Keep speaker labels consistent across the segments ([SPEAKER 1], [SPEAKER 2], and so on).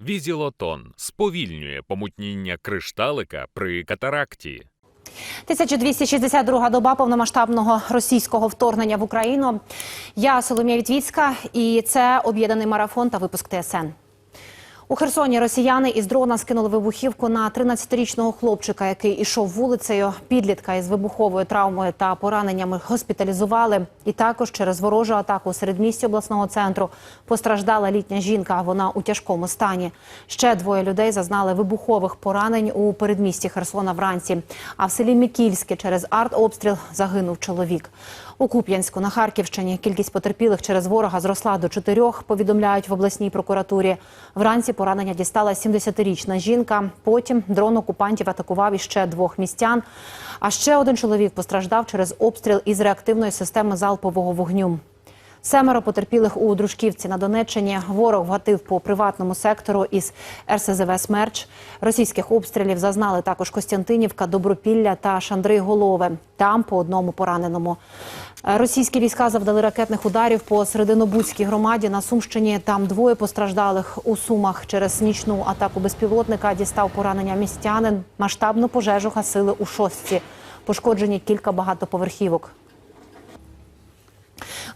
[SPEAKER 1] Візілотон сповільнює помутніння кришталика при катаракті.
[SPEAKER 2] 1262 доба повномасштабного російського вторгнення в Україну. Я Соломія Вітвіцька, і це об'єднаний марафон та випуск ТСН. У Херсоні росіяни із дрона скинули вибухівку на 13-річного хлопчика, який ішов вулицею. Підлітка із вибуховою травмою та пораненнями госпіталізували. І також через ворожу атаку у середмісті обласного центру постраждала літня жінка. Вона у тяжкому стані. Ще двоє людей зазнали вибухових поранень у передмісті Херсона вранці. А в селі Мікільське через артобстріл загинув чоловік. У Куп'янську на Харківщині кількість потерпілих через ворога зросла до чотирьох. Повідомляють в обласній прокуратурі. Вранці поранення дістала 70-річна жінка. Потім дрон окупантів атакував іще двох містян. А ще один чоловік постраждав через обстріл із реактивної системи залпового вогню. Семеро потерпілих у Дружківці на Донеччині. Ворог вгатив по приватному сектору із РСЗВ «Смерч». Російських обстрілів зазнали також Костянтинівка, Добропілля та Шандрий Голове. Там по одному пораненому. Російські війська завдали ракетних ударів по Серединобудській громаді на Сумщині. Там двоє постраждалих у Сумах через нічну атаку безпілотника. Дістав поранення містянин. Масштабну пожежу гасили у шостці. Пошкоджені кілька багатоповерхівок.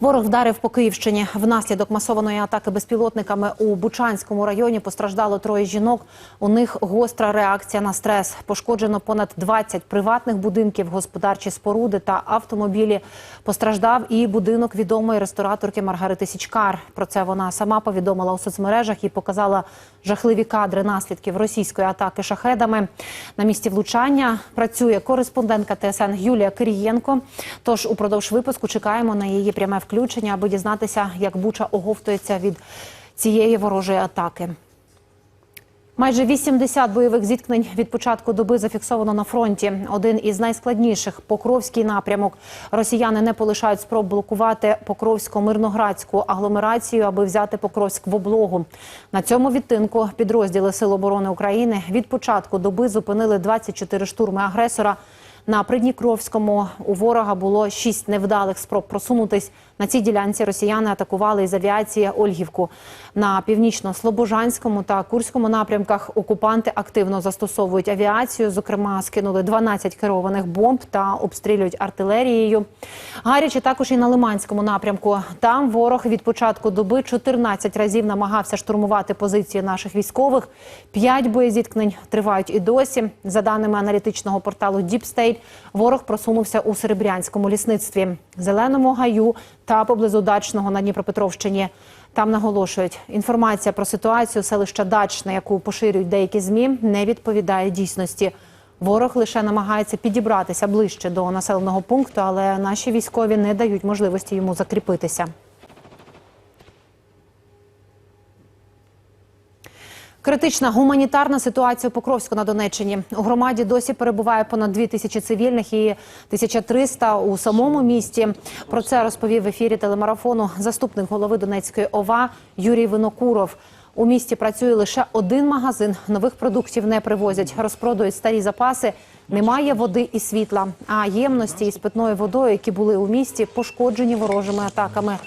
[SPEAKER 2] Ворог вдарив по Київщині. Внаслідок масованої атаки безпілотниками у Бучанському районі постраждало троє жінок. У них гостра реакція на стрес. Пошкоджено понад 20 приватних будинків, господарчі споруди та автомобілі. Постраждав і будинок відомої рестораторки Маргарити Січкар. Про це вона сама повідомила у соцмережах і показала жахливі кадри наслідків російської атаки шахедами. На місці влучання працює кореспондентка ТСН Юлія Кирієнко. Тож упродовж випуску чекаємо на її пряме включення, аби дізнатися, як Буча оговтується від цієї ворожої атаки. Майже 80 бойових зіткнень від початку доби зафіксовано на фронті. Один із найскладніших Покровський напрямок. Росіяни не полишають спроб блокувати Покровсько-Мирноградську агломерацію, аби взяти Покровськ в облогу. На цьому відтинку підрозділи Сил оборони України від початку доби зупинили 24 штурми агресора. На Придніпровському у ворога було шість невдалих спроб просунутись. На цій ділянці росіяни атакували із авіації Ольгівку. На північно-слобожанському та Курському напрямках окупанти активно застосовують авіацію. Зокрема, скинули 12 керованих бомб та обстрілюють артилерією. Гаряче також і на Лиманському напрямку. Там ворог від початку доби 14 разів намагався штурмувати позиції наших військових. П'ять боєзіткнень тривають і досі. За даними аналітичного порталу State, ворог просунувся у Серебрянському лісництві, Зеленому гаю та поблизу Дачного на Дніпропетровщині. Там наголошують, інформація про ситуацію селища Дачне, яку поширюють деякі змі, не відповідає дійсності. Ворог лише намагається підібратися ближче до населеного пункту, але наші військові не дають можливості йому закріпитися. Критична гуманітарна ситуація у Покровську на Донеччині. У громаді досі перебуває понад 2 тисячі цивільних і 1300 у самому місті. Про це розповів в ефірі телемарафону заступник голови Донецької ОВА Юрій Винокуров. У місті працює лише один магазин. Нових продуктів не привозять. Розпродають старі запаси. Немає води і світла. А ємності із питною водою, які були у місті, пошкоджені ворожими атаками.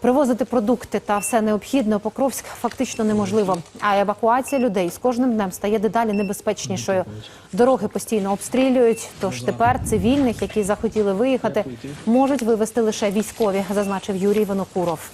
[SPEAKER 2] Привозити продукти та все необхідне у Покровськ фактично неможливо. А евакуація людей з кожним днем стає дедалі небезпечнішою. Дороги постійно обстрілюють. Тож тепер цивільних, які захотіли виїхати, можуть вивезти лише військові, зазначив Юрій Винокуров.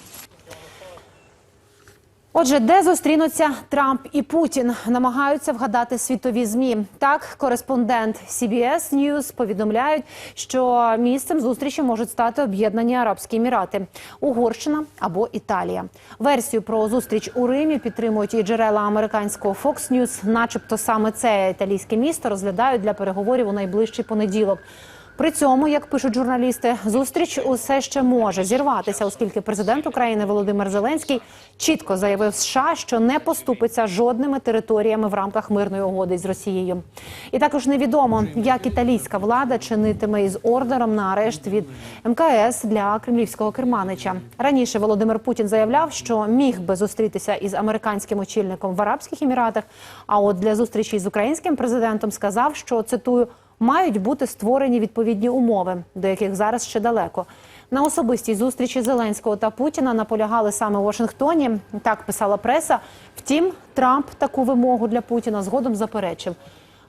[SPEAKER 2] Отже, де зустрінуться Трамп і Путін, намагаються вгадати світові змі. Так, кореспондент CBS News повідомляють, що місцем зустрічі можуть стати об'єднані Арабські Емірати, Угорщина або Італія. Версію про зустріч у Римі підтримують і джерела американського Fox News, начебто саме це італійське місто розглядають для переговорів у найближчий понеділок. При цьому, як пишуть журналісти, зустріч усе ще може зірватися, оскільки президент України Володимир Зеленський чітко заявив США, що не поступиться жодними територіями в рамках мирної угоди з Росією. І також невідомо, як італійська влада чинитиме із ордером на арешт від МКС для кремлівського керманича. Раніше Володимир Путін заявляв, що міг би зустрітися із американським очільником в Арабських Еміратах. А от для зустрічі з українським президентом сказав, що цитую мають бути створені відповідні умови, до яких зараз ще далеко. На особистій зустрічі Зеленського та Путіна наполягали саме у Вашингтоні. Так писала преса. Втім, Трамп таку вимогу для Путіна згодом заперечив.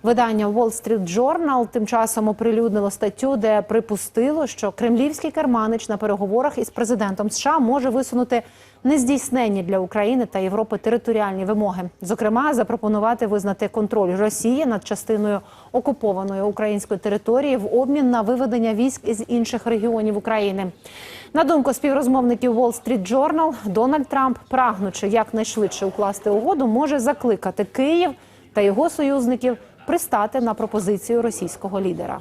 [SPEAKER 2] Видання Wall Street Journal тим часом оприлюднило статтю, де припустило, що кремлівський керманич на переговорах із президентом США може висунути нездійсненні для України та Європи територіальні вимоги. Зокрема, запропонувати визнати контроль Росії над частиною окупованої української території в обмін на виведення військ із інших регіонів України. На думку співрозмовників Wall Street Journal, Дональд Трамп, прагнучи якнайшвидше укласти угоду, може закликати Київ та його союзників пристати на пропозицію російського лідера.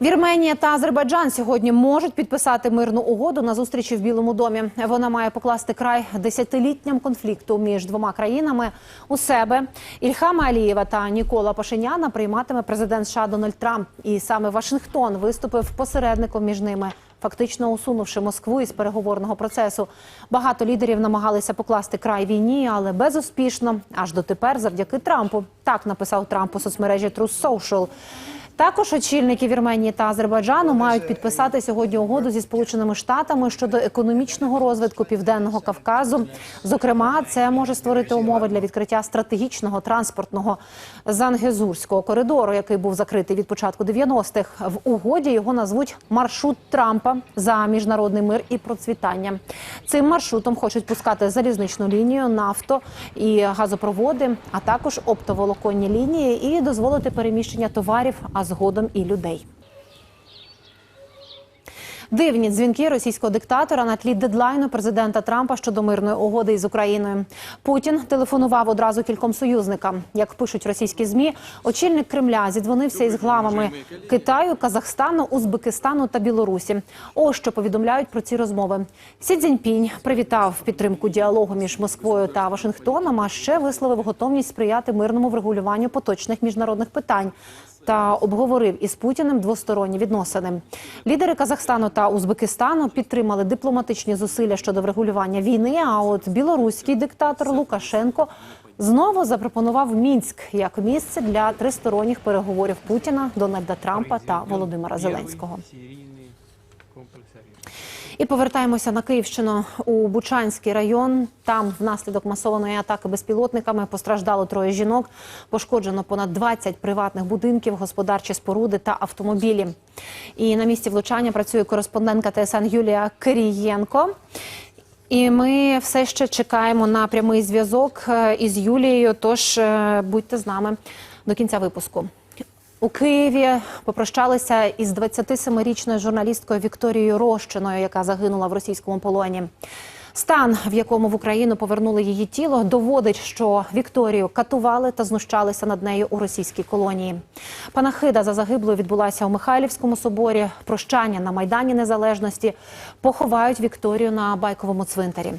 [SPEAKER 2] Вірменія та Азербайджан сьогодні можуть підписати мирну угоду на зустрічі в Білому домі. Вона має покласти край десятилітням конфлікту між двома країнами у себе. Ільхама Алієва та Нікола Пашиняна прийматиме президент США Дональд Трамп. І саме Вашингтон виступив посередником між ними. Фактично усунувши Москву із переговорного процесу, багато лідерів намагалися покласти край війні, але безуспішно. Аж дотепер, завдяки Трампу. Так написав Трамп у соцмережі True Social. Також очільники Вірменії та Азербайджану мають підписати сьогодні угоду зі Сполученими Штатами щодо економічного розвитку південного Кавказу. Зокрема, це може створити умови для відкриття стратегічного транспортного зангезурського коридору, який був закритий від початку 90-х. В угоді його назвуть маршрут Трампа за міжнародний мир і процвітання. Цим маршрутом хочуть пускати залізничну лінію, нафто і газопроводи, а також оптоволоконні лінії і дозволити переміщення товарів, а згодом і людей. Дивні дзвінки російського диктатора на тлі дедлайну президента Трампа щодо мирної угоди із Україною. Путін телефонував одразу кільком союзникам. Як пишуть російські змі, очільник Кремля зідзвонився із главами Китаю, Казахстану, Узбекистану та Білорусі. Ось що повідомляють про ці розмови. Сі Цзіньпінь привітав підтримку діалогу між Москвою та Вашингтоном, а ще висловив готовність сприяти мирному врегулюванню поточних міжнародних питань та обговорив із Путіним двосторонні відносини. Лідери Казахстану та Узбекистану підтримали дипломатичні зусилля щодо врегулювання війни. А от білоруський диктатор Лукашенко знову запропонував Мінськ як місце для тристоронніх переговорів Путіна, Дональда Трампа та Володимира Зеленського. І повертаємося на Київщину у Бучанський район. Там внаслідок масованої атаки безпілотниками постраждало троє жінок. Пошкоджено понад 20 приватних будинків, господарчі споруди та автомобілі. І на місці влучання працює кореспондентка ТСН Юлія Кирієнко. І ми все ще чекаємо на прямий зв'язок е, із Юлією. Тож е, будьте з нами до кінця випуску. У Києві попрощалися із 27-річною журналісткою Вікторією Рощиною, яка загинула в російському полоні. Стан, в якому в Україну повернули її тіло, доводить, що Вікторію катували та знущалися над нею у російській колонії. Панахида за загиблою відбулася у Михайлівському соборі. Прощання на майдані Незалежності поховають Вікторію на байковому цвинтарі.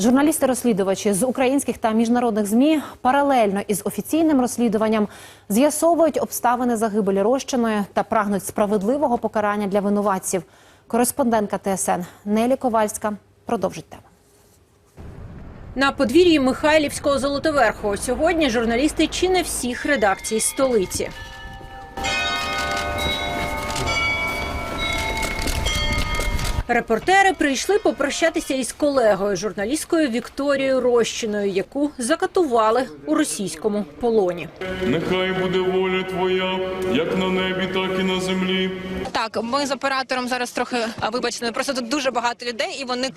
[SPEAKER 2] Журналісти-розслідувачі з українських та міжнародних змі паралельно із офіційним розслідуванням з'ясовують обставини загибелі Рощиної та прагнуть справедливого покарання для винуватців. Кореспондентка ТСН Нелі Ковальська продовжить тему.
[SPEAKER 3] На подвір'ї Михайлівського Золотоверху сьогодні журналісти чи не всіх редакцій столиці. Репортери прийшли попрощатися із колегою, журналісткою Вікторією Рощиною, яку закатували у російському полоні.
[SPEAKER 4] Нехай буде воля твоя, як на небі, так і на землі.
[SPEAKER 5] Так, ми з оператором зараз трохи а, вибачте, просто тут дуже багато людей, і вони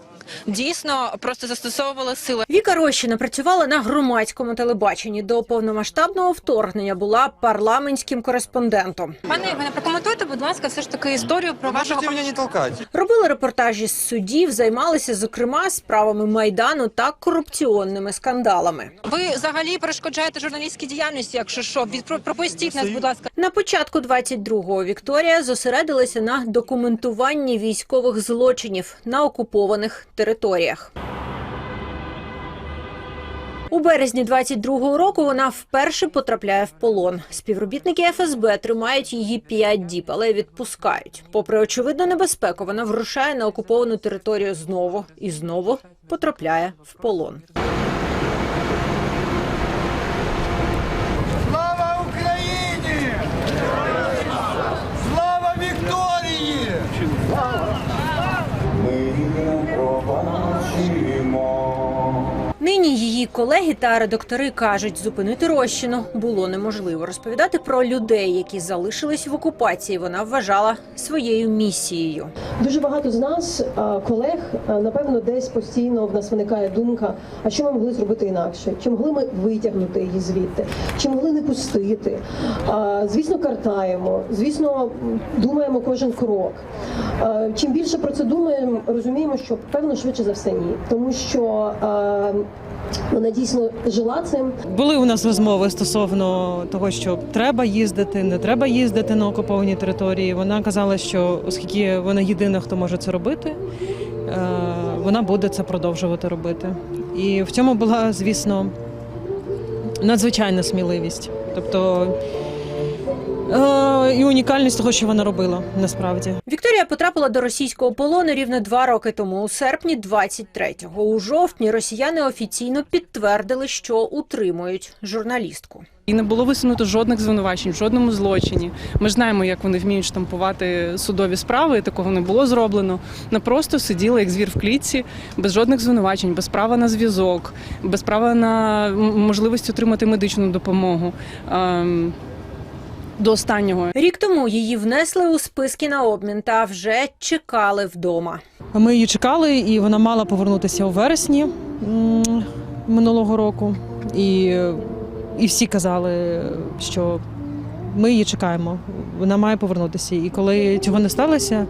[SPEAKER 5] дійсно просто застосовували сили.
[SPEAKER 3] Віка Рощина працювала на громадському телебаченні. До повномасштабного вторгнення була парламентським кореспондентом.
[SPEAKER 5] Пане Євгене, прокоментуйте, будь ласка, все ж таки історію про вашого
[SPEAKER 6] Можете меня не толкать.
[SPEAKER 3] Робили репортажі з судів, займалися зокрема справами майдану та корупціонними скандалами.
[SPEAKER 5] ви взагалі перешкоджаєте журналістській діяльності, якщо що, від про- пропустіть нас, будь ласка.
[SPEAKER 3] На початку 22-го Вікторія зосередилася на документуванні військових злочинів на окупованих територіях. У березні 22-го року вона вперше потрапляє в полон. Співробітники ФСБ тримають її 5 діб, але відпускають. Попри очевидну небезпеку, вона вирушає на окуповану територію знову і знову потрапляє в полон. Нині її колеги та редактори кажуть, зупинити розчину було неможливо. Розповідати про людей, які залишились в окупації, вона вважала своєю місією.
[SPEAKER 6] Дуже багато з нас, колег, напевно, десь постійно в нас виникає думка: а що ми могли зробити інакше? Чи могли ми витягнути її звідти? Чи могли не пустити? Звісно, картаємо, звісно, думаємо кожен крок. Чим більше про це думаємо, розуміємо, що певно швидше за все ні, тому що вона дійсно жила цим.
[SPEAKER 7] Були у нас розмови стосовно того, що треба їздити, не треба їздити на окуповані території. Вона казала, що оскільки вона єдина, хто може це робити, е, вона буде це продовжувати робити. І в цьому була, звісно, надзвичайна сміливість. Тобто і унікальність того, що вона робила насправді.
[SPEAKER 3] Вікторія потрапила до російського полону рівно два роки тому, у серпні 23-го. У жовтні росіяни офіційно підтвердили, що утримують журналістку.
[SPEAKER 8] І не було висунуто жодних звинувачень в жодному злочині. Ми ж знаємо, як вони вміють штампувати судові справи. Такого не було зроблено. Вона просто сиділа як звір в клітці, без жодних звинувачень, без права на зв'язок, без права на можливість отримати медичну допомогу. До останнього
[SPEAKER 3] Рік тому її внесли у списки на обмін та вже чекали вдома.
[SPEAKER 7] Ми її чекали, і вона мала повернутися у вересні минулого року. І, і всі казали, що ми її чекаємо. Вона має повернутися. І коли цього не сталося,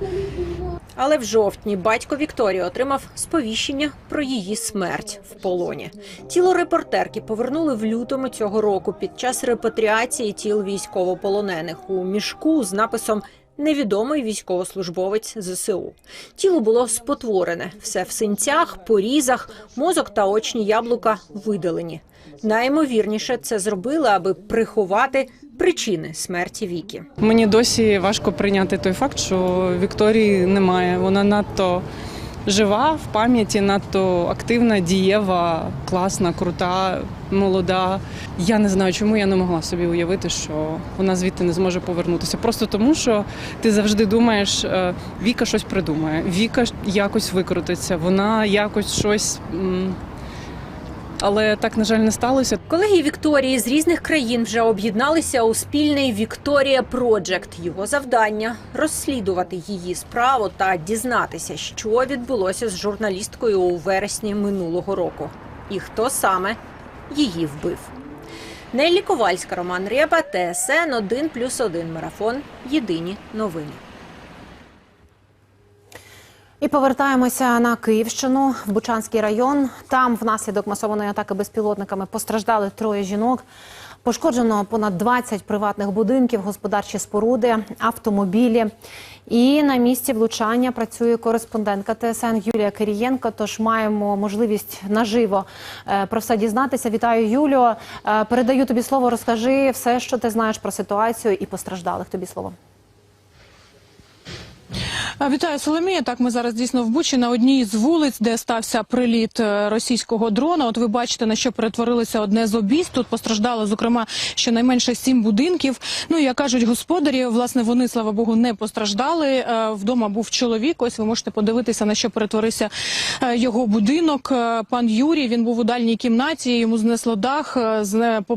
[SPEAKER 3] Але в жовтні батько Вікторії отримав сповіщення про її смерть в полоні. Тіло репортерки повернули в лютому цього року під час репатріації тіл військовополонених у мішку з написом Невідомий військовослужбовець ЗСУ. Тіло було спотворене, все в синцях, порізах, мозок та очні яблука видалені. Наймовірніше це зробили, аби приховати причини смерті Вікі.
[SPEAKER 8] мені досі важко прийняти той факт, що Вікторії немає. Вона надто жива в пам'яті, надто активна, дієва, класна, крута, молода. Я не знаю, чому я не могла собі уявити, що вона звідти не зможе повернутися. Просто тому, що ти завжди думаєш, е, Віка щось придумає, Віка якось викрутиться, вона якось щось. Але так, на жаль, не сталося.
[SPEAKER 3] Колеги Вікторії з різних країн вже об'єдналися у спільний Вікторія Проджект. Його завдання розслідувати її справу та дізнатися, що відбулося з журналісткою у вересні минулого року, і хто саме її вбив. Неллі Ковальська, Роман Рєпа, ТСН 1+,1 Марафон. Єдині новини.
[SPEAKER 2] І повертаємося на Київщину, в Бучанський район. Там внаслідок масованої атаки безпілотниками постраждали троє жінок. Пошкоджено понад 20 приватних будинків, господарчі споруди, автомобілі. І на місці влучання працює кореспондентка ТСН Юлія Кирієнко. Тож маємо можливість наживо е, про все дізнатися. Вітаю, Юлію. Е, Передаю тобі слово. Розкажи все, що ти знаєш про ситуацію і постраждалих. Тобі слово.
[SPEAKER 9] Вітаю Соломія. Так, ми зараз дійсно в Бучі на одній з вулиць, де стався приліт е, російського дрона. От ви бачите, на що перетворилося одне з обійсть. Тут постраждало, зокрема, щонайменше сім будинків. Ну як кажуть господарі, власне, вони, слава Богу, не постраждали. Е, Вдома був чоловік. Ось ви можете подивитися, на що перетворився е, його будинок. Пан Юрій він був у дальній кімнаті. Йому знесло дах,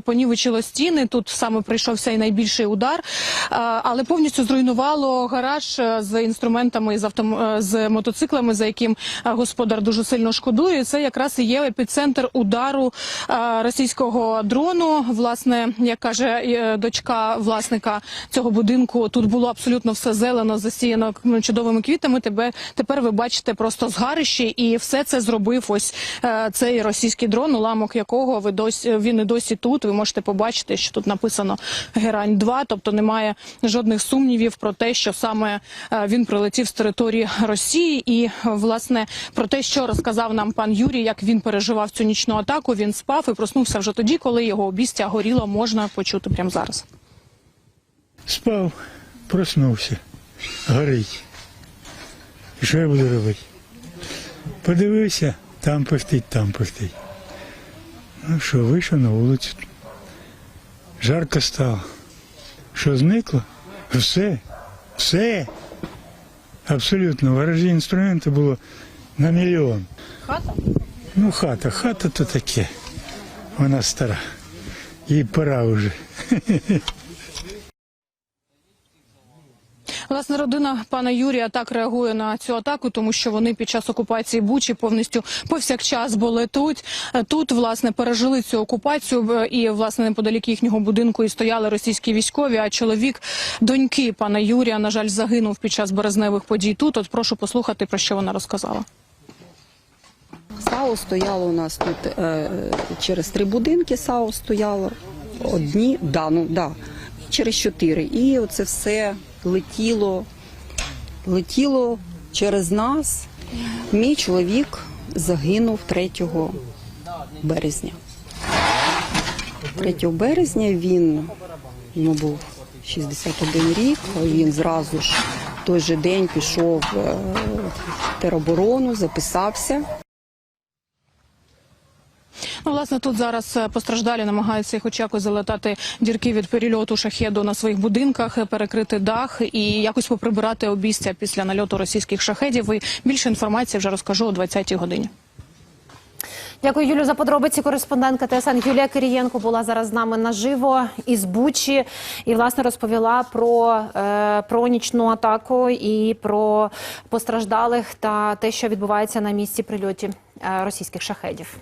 [SPEAKER 9] понівечило стіни. Тут саме прийшовся і найбільший удар, але повністю зруйнувало гараж е, інструментами з автом... е, з мотоциклами, за яким е, господар дуже сильно шкодує. Це якраз і є епіцентр удару е, російського дрону. Власне, як каже дочка власника цього будинку, тут було абсолютно все зелено, засіяно чудовими квітами. Тебе тепер ви бачите просто згарище, і все це зробив ось цей російський дрон, уламок якого ви досі він і досі тут. Ви можете побачити, що тут написано Герань 2 тобто немає жодних сумнівів про те, що саме він прилетів з території Росії, і власне про те, що розказав нам пан Юрій, як він переживав цю нічну атаку. Він спав і проснувся вже тоді, коли його обістя горіло. Можна почути прямо зараз.
[SPEAKER 10] Спав, проснувся, горить. І що я буду робити? Подивився, там пихтить, там пихтить. Ну що, вийшов на вулицю. Жарко стало. Що зникло? Все, все. Абсолютно. Ворожі інструменти було на мільйон.
[SPEAKER 9] Хата
[SPEAKER 10] Ну, хата, хата то таке. Вона стара. Їй пора вже.
[SPEAKER 9] Власне, родина пана Юрія так реагує на цю атаку, тому що вони під час окупації Бучі повністю повсякчас були тут. Е, Тут власне пережили цю окупацію і власне неподалік їхнього будинку і стояли російські військові. А чоловік доньки пана Юрія, на жаль, загинув під час березневих подій. Тут от прошу послухати про що вона розказала.
[SPEAKER 11] САУ стояло у нас тут е, через три будинки. САУ стояло одні, да, ну да, і через чотири. І оце все летіло, летіло через нас. Мій чоловік загинув 3 березня. 3 березня він йому був 61 рік. Він зразу ж в той же день пішов е, в тероборону, записався.
[SPEAKER 9] Ну, власне, тут зараз е, постраждалі намагаються хоч якось залатати дірки від перельоту шахеду на своїх будинках, е, перекрити дах і якось поприбирати обійстя після нальоту російських шахедів. І більше інформації вже розкажу о 20-й годині.
[SPEAKER 2] Дякую, Юлю, за подробиці. Кореспондентка ТСН Юлія Кирієнко була зараз з нами наживо із Бучі і власне розповіла про, е, про нічну атаку і про постраждалих та те, що відбувається на місці прильоті е, російських шахедів.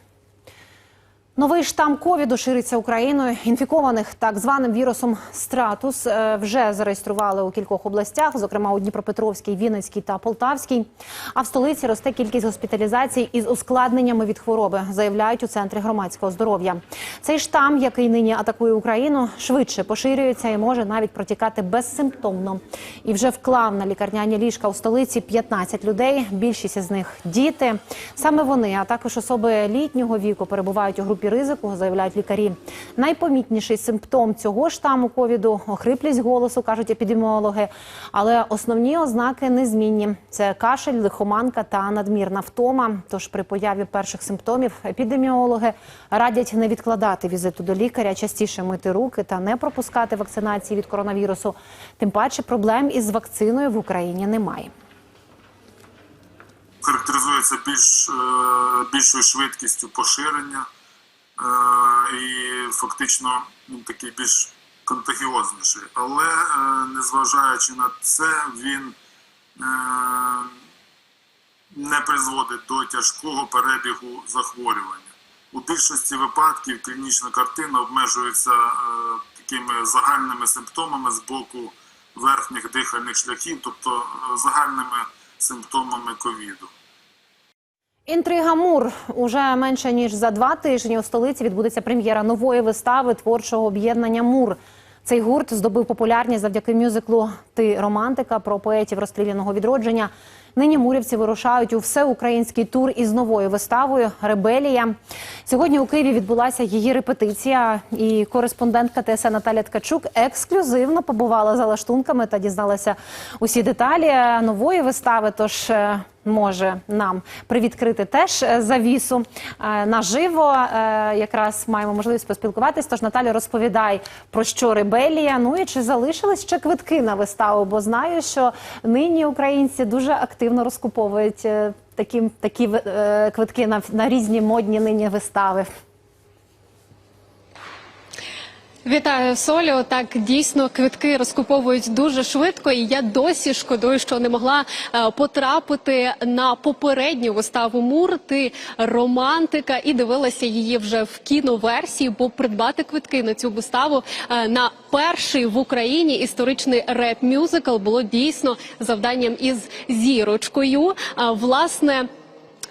[SPEAKER 2] Новий штам ковіду шириться Україною. Інфікованих так званим вірусом стратус е, вже зареєстрували у кількох областях, зокрема у Дніпропетровській, Вінницькій та Полтавській. А в столиці росте кількість госпіталізацій із ускладненнями від хвороби, заявляють у центрі громадського здоров'я. Цей штам, який нині атакує Україну, швидше поширюється і може навіть протікати безсимптомно. І вже вклав на лікарняні ліжка у столиці 15 людей. Більшість із них діти. Саме вони, а також особи літнього віку, перебувають у групі ризику, заявляють лікарі. Найпомітніший симптом цього штаму ковіду охриплість голосу, кажуть епідеміологи. Але основні ознаки незмінні: це кашель, лихоманка та надмірна втома. Тож при появі перших симптомів епідеміологи радять не відкладати візиту до лікаря, частіше мити руки та не пропускати вакцинації від коронавірусу. Тим паче проблем із вакциною в Україні немає.
[SPEAKER 12] характеризується більш е, більшою швидкістю поширення і фактично такий більш контагіозніший. Але е, незважаючи на це, він е, не призводить до тяжкого перебігу захворювання. У більшості випадків клінічна картина обмежується е, такими загальними симптомами з боку верхніх дихальних шляхів, тобто загальними симптомами ковіду.
[SPEAKER 2] Інтрига Мур уже менше ніж за два тижні у столиці відбудеться прем'єра нової вистави творчого об'єднання Мур. Цей гурт здобув популярність завдяки мюзиклу Ти романтика про поетів розстріляного відродження. Нині мурівці вирушають у всеукраїнський тур із новою виставою Ребелія. Сьогодні у Києві відбулася її репетиція, і кореспондентка ТСН Наталя Ткачук ексклюзивно побувала за лаштунками та дізналася усі деталі нової вистави. Тож е, може нам привідкрити теж е, завісу Е, наживо. Е, Якраз маємо можливість поспілкуватись. Тож Наталя, розповідай про що ребелія. Ну і чи залишились ще квитки на виставу? Бо знаю, що нині українці дуже активно розкуповують такі, такі квитки на, на різні модні нині вистави.
[SPEAKER 13] Вітаю Солю. Так дійсно квитки розкуповують дуже швидко, і я досі шкодую, що не могла е, потрапити на попередню виставу Мур. Ти романтика і дивилася її вже в кіноверсії, бо придбати квитки на цю виставу е, на перший в Україні історичний реп-мюзикл було дійсно завданням із зірочкою. А, Власне.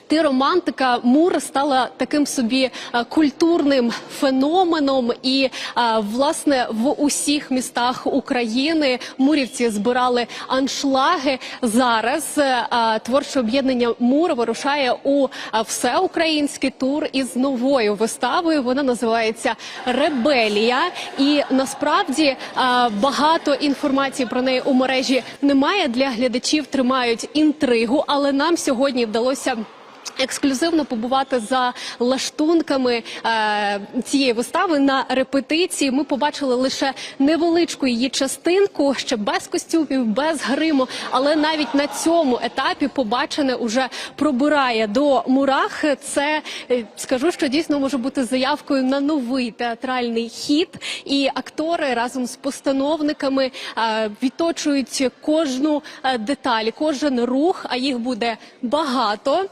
[SPEAKER 13] Ти романтика Мур стала таким собі е, культурним феноменом, і е, власне в усіх містах України мурівці збирали аншлаги. Зараз е, творче об'єднання Мур вирушає у всеукраїнський тур із новою виставою. Вона називається Ребелія. І насправді багато інформації про неї у мережі немає. Для глядачів тримають інтригу, але нам сьогодні вдалося ексклюзивно побувати за лаштунками е, цієї вистави на репетиції. Ми побачили лише невеличку її частинку, ще без костюмів, без гриму. Але навіть на цьому етапі побачене уже пробирає до мурах. Це е, скажу, що дійсно може бути заявкою на новий театральний хід. І актори разом з постановниками е, відточують кожну е, деталь, кожен рух, а їх буде багато.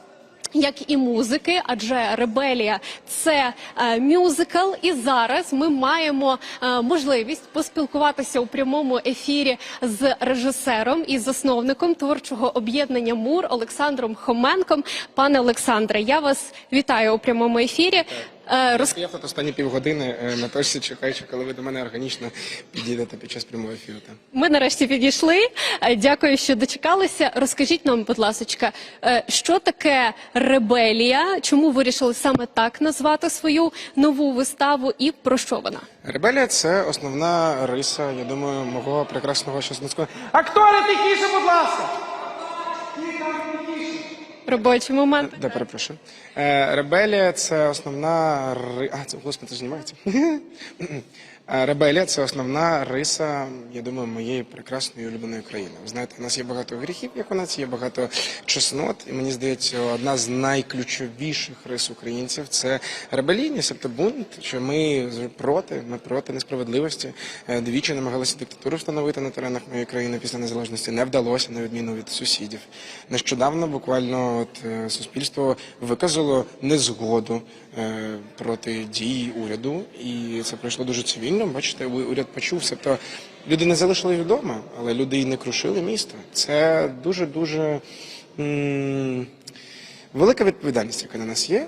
[SPEAKER 13] Як і музики, адже ребелія це е, мюзикл. І зараз ми маємо е, можливість поспілкуватися у прямому ефірі з режисером і засновником творчого об'єднання МУР Олександром Хоменком. Пане Олександре, я вас вітаю у прямому ефірі. Е, роз...
[SPEAKER 14] Я тут останні півгодини е, на точці чекаючи, коли ви до мене органічно підійдете під час прямого ефіру.
[SPEAKER 13] Ми нарешті підійшли. Е, Дякую, що дочекалися. Розкажіть нам, будь ласка, що таке ребелія? Чому вирішили саме так назвати свою нову виставу і про що вона?
[SPEAKER 14] Ребелія це основна риса, я думаю, мого прекрасного щасницького. Актори, тихіше, будь ласка!
[SPEAKER 13] Робочий момент.
[SPEAKER 14] Да, перепрошую. Е, Ребелія це основна ри... А, це господи, знімається. Ребелія це основна риса, я думаю, моєї прекрасної улюбленої країни. Ви знаєте, у нас є багато гріхів, як у нас є багато чеснот, і мені здається, одна з найключовіших рис українців це ребелійність, тобто бунт, що ми проти, ми проти несправедливості. Е, Двічі намагалися диктатуру встановити на теренах моєї країни після незалежності. Не вдалося, на відміну від сусідів. Нещодавно буквально от, е, суспільство виказало незгоду проти дії уряду, і це пройшло дуже цивільно. Бачите, уряд почув, тобто люди не залишили вдома, але люди і не крушили місто. Це дуже дуже велика відповідальність, яка на нас є.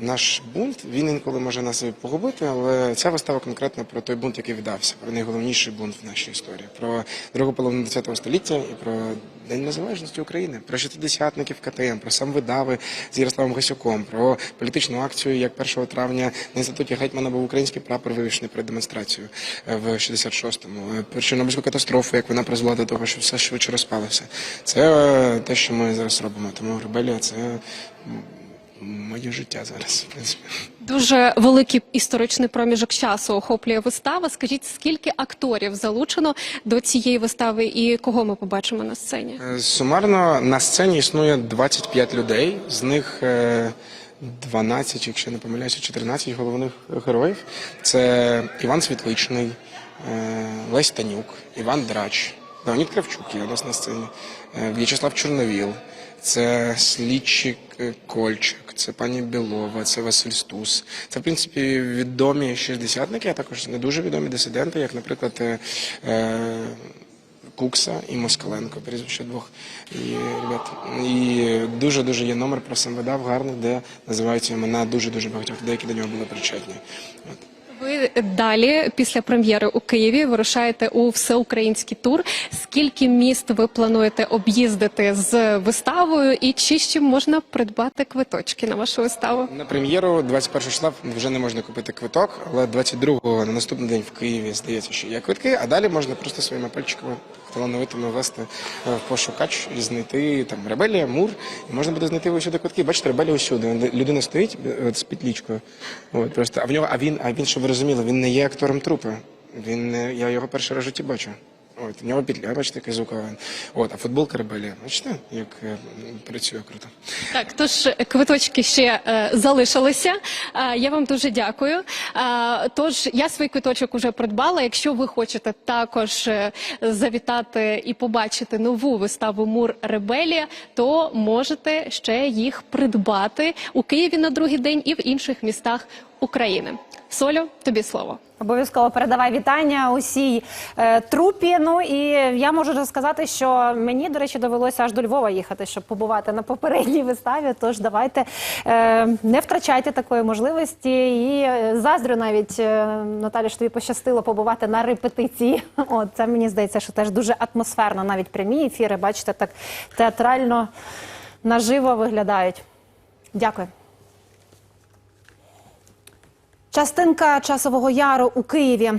[SPEAKER 14] Наш бунт він інколи може нас погубити, але ця вистава конкретно про той бунт, який вдався, про найголовніший бунт в нашій історії, про другу половину ХХ століття і про День Незалежності України, про шестидесятників КТМ, про сам видави з Ярославом Гасюком, про політичну акцію, як 1 травня на інституті Гетьмана був український прапор вивішений перед демонстрацією е, в 66-му, е, про Чорнобильську катастрофу, як вона призвела до того, що все швидше розпалося. Це е, те, що ми зараз робимо. Тому ребелія це моє життя зараз, в принципі.
[SPEAKER 13] Дуже великий історичний проміжок часу охоплює вистава. Скажіть, скільки акторів залучено до цієї вистави і кого ми побачимо на сцені?
[SPEAKER 14] Е, Сумарно на сцені існує 25 людей, з них е, 12, якщо не помиляюся, 14 головних героїв. Це Іван Світличний, е, Лесь Танюк, Іван Драч, Леонід Кравчук є у нас на сцені, е, В'ячеслав Чорновіл, це слідчик е, Кольчик, це пані Білова, це Василь Стус. Це, в принципі, відомі шістдесятники, а також не дуже відомі дисиденти, як, наприклад, е, е, Кукса і Москаленко, прізвище двох і, ребят. І дуже-дуже є номер про сам видав гарний, де називаються імена дуже-дуже багатьох людей, які до нього були причетні. От.
[SPEAKER 13] Ви далі, після прем'єри у Києві, вирушаєте у всеукраїнський тур. Скільки міст ви плануєте об'їздити з виставою, і чи ще можна придбати квиточки на вашу виставу?
[SPEAKER 14] На прем'єру 21 числа вже не можна купити квиток, але 22-го на наступний день в Києві здається, що є квитки, а далі можна просто своїми пальчиками талановитими ввести е, в пошукач і знайти там ребелія, мур, і можна буде знайти усюди квитки. Бачите, ребелія усюди. Людина стоїть е, от, з підлічкою. От просто а в нього, а він, а він, щоб ви розуміли, він не є актором трупи. Він я його перший раз в житті бачу. От, в нього петля, бачите, який звуковий. От, а футболка ребелія. Бачите, як е, працює круто.
[SPEAKER 13] Так, тож квиточки ще е, залишилися. Е, я вам дуже дякую. Е, тож я свій квиточок уже придбала. Якщо ви хочете також е, завітати і побачити нову виставу Мур Ребелія, то можете ще їх придбати у Києві на другий день і в інших містах України. Солю, тобі слово.
[SPEAKER 2] Обов'язково передавай вітання усій е, трупі. Ну і я можу сказати, що мені, до речі, довелося аж до Львова їхати, щоб побувати на попередній виставі. Тож давайте е, не втрачайте такої можливості. І е, заздрю навіть е, Наталі, що тобі пощастило побувати на репетиції. От це мені здається, що теж дуже атмосферно. Навіть прямі ефіри, бачите, так театрально наживо виглядають. Дякую. Частинка часового яру у Києві.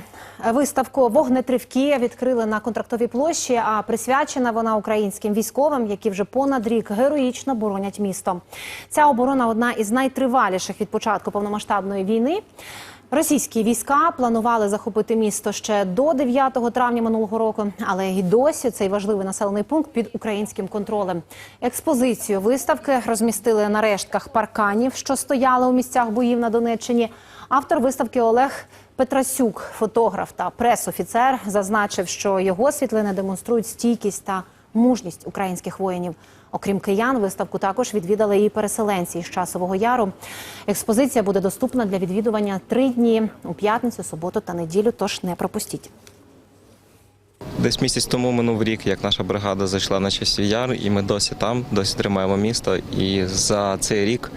[SPEAKER 2] Виставку Вогнетривки відкрили на контрактовій площі, а присвячена вона українським військовим, які вже понад рік героїчно боронять місто. Ця оборона одна із найтриваліших від початку повномасштабної війни. Російські війська планували захопити місто ще до 9 травня минулого року, але й досі цей важливий населений пункт під українським контролем. Експозицію виставки розмістили на рештках парканів, що стояли у місцях боїв на Донеччині. Автор виставки Олег Петрасюк, фотограф та прес-офіцер, зазначив, що його світлини демонструють стійкість та мужність українських воїнів. Окрім киян, виставку також відвідали і переселенці із часового яру. Експозиція буде доступна для відвідування три дні у п'ятницю, суботу та неділю. Тож не пропустіть.
[SPEAKER 15] Десь місяць тому минув рік, як наша бригада зайшла на часів яр, і ми досі там, досі тримаємо місто. І за цей рік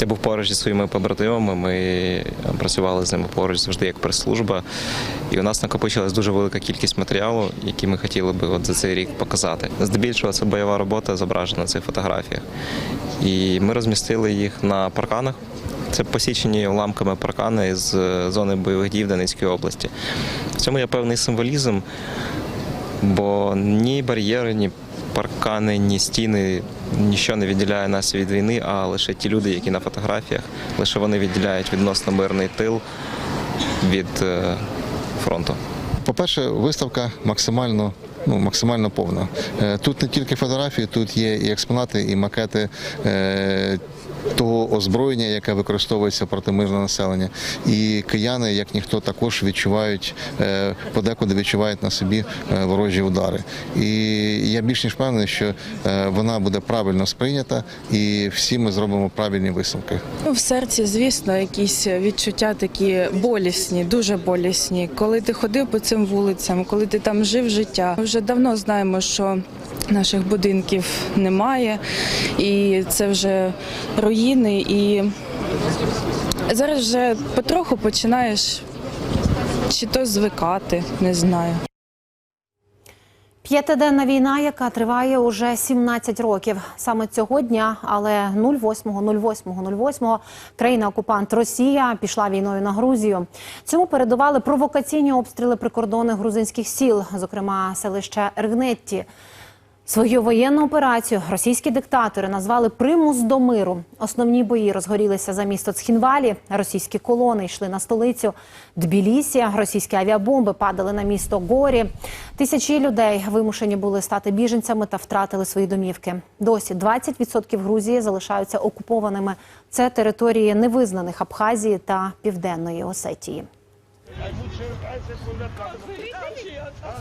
[SPEAKER 15] я був поруч зі своїми побратимами. Ми працювали з ними поруч завжди як прес-служба. І у нас накопичилась дуже велика кількість матеріалу, який ми хотіли би от за цей рік показати. Здебільшого це бойова робота зображена на цих фотографіях. І ми розмістили їх на парканах. Це посічені уламками паркани з зони бойових дій в Донецькій області. В цьому є певний символізм, бо ні бар'єри, ні паркани, ні стіни, нічого не відділяє нас від війни, а лише ті люди, які на фотографіях, лише вони відділяють відносно мирний тил від е, фронту.
[SPEAKER 16] По-перше, виставка максимально. Ну, максимально повна. Е, Тут не тільки фотографії, тут є і експонати, і макети е, того озброєння, яке використовується проти мирного населення. І кияни, як ніхто, також відчувають, е, подекуди відчувають на собі е, ворожі удари. І я більш ніж впевнений, що е, вона буде правильно сприйнята, і всі ми зробимо правильні висновки.
[SPEAKER 17] Ну, В серці, звісно, якісь відчуття такі болісні, дуже болісні. Коли ти ходив по цим вулицям, коли ти там жив життя, вже давно знаємо, що наших будинків немає, і це вже руїни. І зараз вже потроху починаєш чи то звикати, не знаю.
[SPEAKER 2] П'ятиденна війна, яка триває уже 17 років. Саме цього дня, але 08.08.08 країна-окупант Росія пішла війною на Грузію. Цьому передували провокаційні обстріли прикордонних грузинських сіл, зокрема селища Ргнетті. Свою воєнну операцію російські диктатори назвали примус до миру. Основні бої розгорілися за місто Цхінвалі. Російські колони йшли на столицю Тбілісі. Російські авіабомби падали на місто Горі. Тисячі людей вимушені були стати біженцями та втратили свої домівки. Досі 20% Грузії залишаються окупованими. Це території невизнаних Абхазії та Південної Осетії.